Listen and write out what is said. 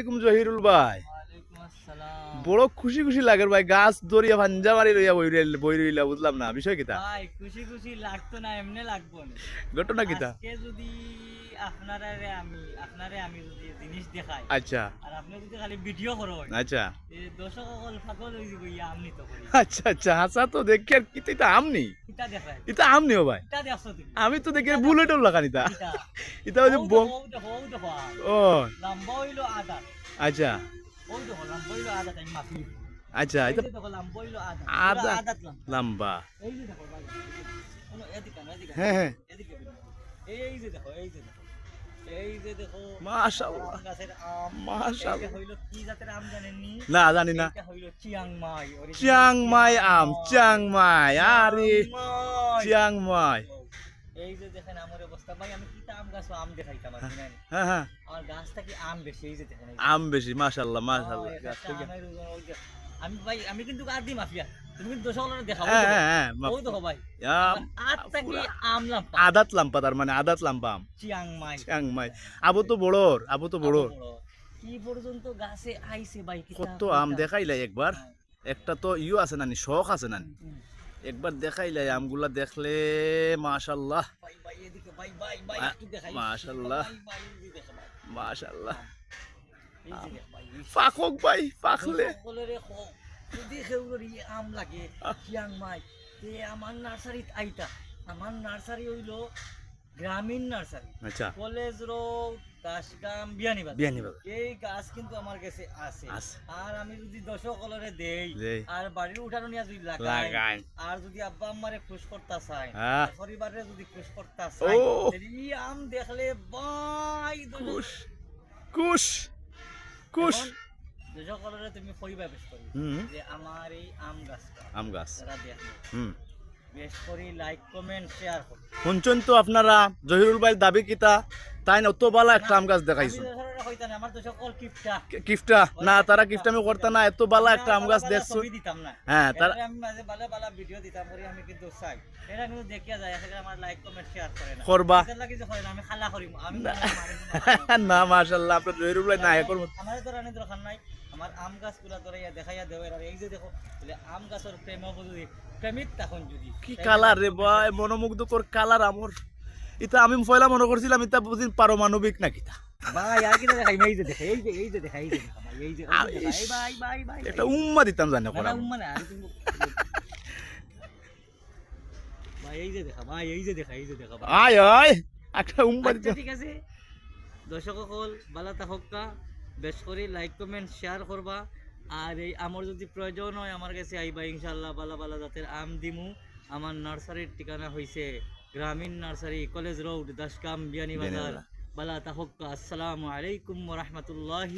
আলাইকুম জহিরুল ভাই। বড় খুশি খুশি লাগে ভাই গাছ ভাঞ্জা মারি লইয়া বই বই রইলা বুঝলাম না বিষয় কিতা? ভাই খুশি খুশি লাগতো না এমনি লাগবো ঘটনা কিতা? আজকে যদি আপনারা আমি আপনারে আমি যদি জিনিস দেখাই আচ্ছা। আর আপনি যদি খালি ভিডিও করেন আচ্ছা। এ দর্শক সকল পাগল যাব ইয়া আমনি তো করি। আচ্ছা আচ্ছা হাসা তো দেখি আর এটা আমনি? এটা দেখাই। এটা আমনিও ভাই? এটা দেখছ তুমি? আমি তো দেখি বুলেটও লাগান এটা। এটা ওই যে ও বম ও ও। ও। লম্বা হইল আদা আচ্ছা। ও দেখো লম্বা হইল আদা তাই মাফি আচ্ছা এটা লম্বা হইল আদা আদা। লম্বা। এই যে দেখো ভাই। হ্যাঁ হ্যাঁ। এই যে দেখো এই যে দেখো। এই যে দেখো মাশাআল্লাহ গাছের আম। মাশাআল্লাহ। হইল কি জাতের আম না জানি না। এটা হইল চিয়াংমাই চিয়াংমাই আম চিয়াংমাই আরে চিয়াংমাই। এই যে দেখেন আমার অবস্থা। ভাই আমি কিতা আম গাছ আম দেখাইতাম জানেন? হ্যাঁ হ্যাঁ। আমার গাছটা কি আম বেশি? এই যে দেখেন আম বেশি মাশাআল্লাহ মাশাআল্লাহ আমি ভাই আমি কিন্তু আদি মাফিয়া। হ্যাঁ হ্যাঁ হ্যাঁ আদাত লাম্পা তার মানে আদাত লাম্পা আম। চিয়াংমাই আবু তো বড়র আবু তো বড়র। কি পর্যন্ত গাছে আইছে ভাই কত আম দেখাইলাই একবার। একটা তো ইউ আছে নানি শখ আছে নানি। একবার দেখাইলাই আমগুলা দেখলে মাশাল্লাহ। মাশাল্লাহ। যে দেখো ভাই। এই যদি সেগুলোর ই আম লাগে চিয়াং মাই তে আমার নার্সারিত আইতা আমার নার্সারি হইল গ্রামীণ নার্সারি আচ্ছা কলেজ রোড দাসগ্রাম বিয়ানীবাজার বিয়ানীবাজার। এই গাছ কিন্তু আমার কাছে আছে। আর আমি যদি দর্শক কলরে দেই। আর বাড়ির উঠানো নিয়ে যদি লাগাই। আর যদি আব্বা আম্মারে খুশ করতে চাই হ্যাঁ। পরিবারে যদি খুশ করতে চাই ও। ই আম দেখলে বাই কুশ কুশ কুশ দর্শক কলরে তুমি কইবা বেশ করি যে আমার এই আম গাছটা আম গাছ। হুম। বেশ করি লাইক কমেন্ট শেয়ার করো শুনছেন তো আপনারা জহিরুল ভাইয়ের দাবি কিতা তাই না অত বালা একটা আম গাছ দেখাইছো। কিফটা না তারা কিফটা আমি করতে না এত বালা একটা আম গাছ দেখছ। হ্যাঁ, তার- আমি মাঝে বালা বালা ভিডিও দিতাম করি আমি কিন্তু চাই। এটা কিন্তু দেখিয়া যায় এখানে আমার লাইক কমেন্ট শেয়ার করে না। করবা। লাগি হয় না আমি খালা আমি না মাশাল্লাহ আপনার জহিরুল ভাই না এখন আমার তো রানি দরকার নাই। আমার আম গাছগুলা ধরাইয়া দেখাইয়া দেবে আর এই যে দেখো বলে আম গাছের প্রেম যদি প্রেমিক তখন যদি। কি কালার রে ভাই মনোমুগ্ধকর কালার আমর। এটা আমি পয়লা মনে করছিলাম এটা বুঝিন পারমাণবিক না কিতা ভাই আর কি দেখাই এই যে দেখে এই যে এই যে দেখা এই যে এই যে আ, এই যে দেখা, ইস। এই ভাই ভাই ভাই একটা উম্মা দিতাম জানে না, করা উম্মা না, ভাই এই যে দেখা ভাই এই যে দেখা এই যে দেখা ভাই। আয় আয় একটা উম্মা আচ্ছা দিতাম। ঠিক আছে। দর্শক সকল বালা থাকা বেশ করে লাইক কমেন্ট শেয়ার করবা। আর এই আমার যদি প্রয়োজন হয় আমার কাছে আইবা ইনশাল্লাহ বালা বালা জাতের আম দিমু। আমার নার্সারির ঠিকানা হয়েছে Grameen nursery college road Dasgram Beanibazar Beanibazar. বালা তাহক আসসালামু আলাইকুম রহমতুল্লাহ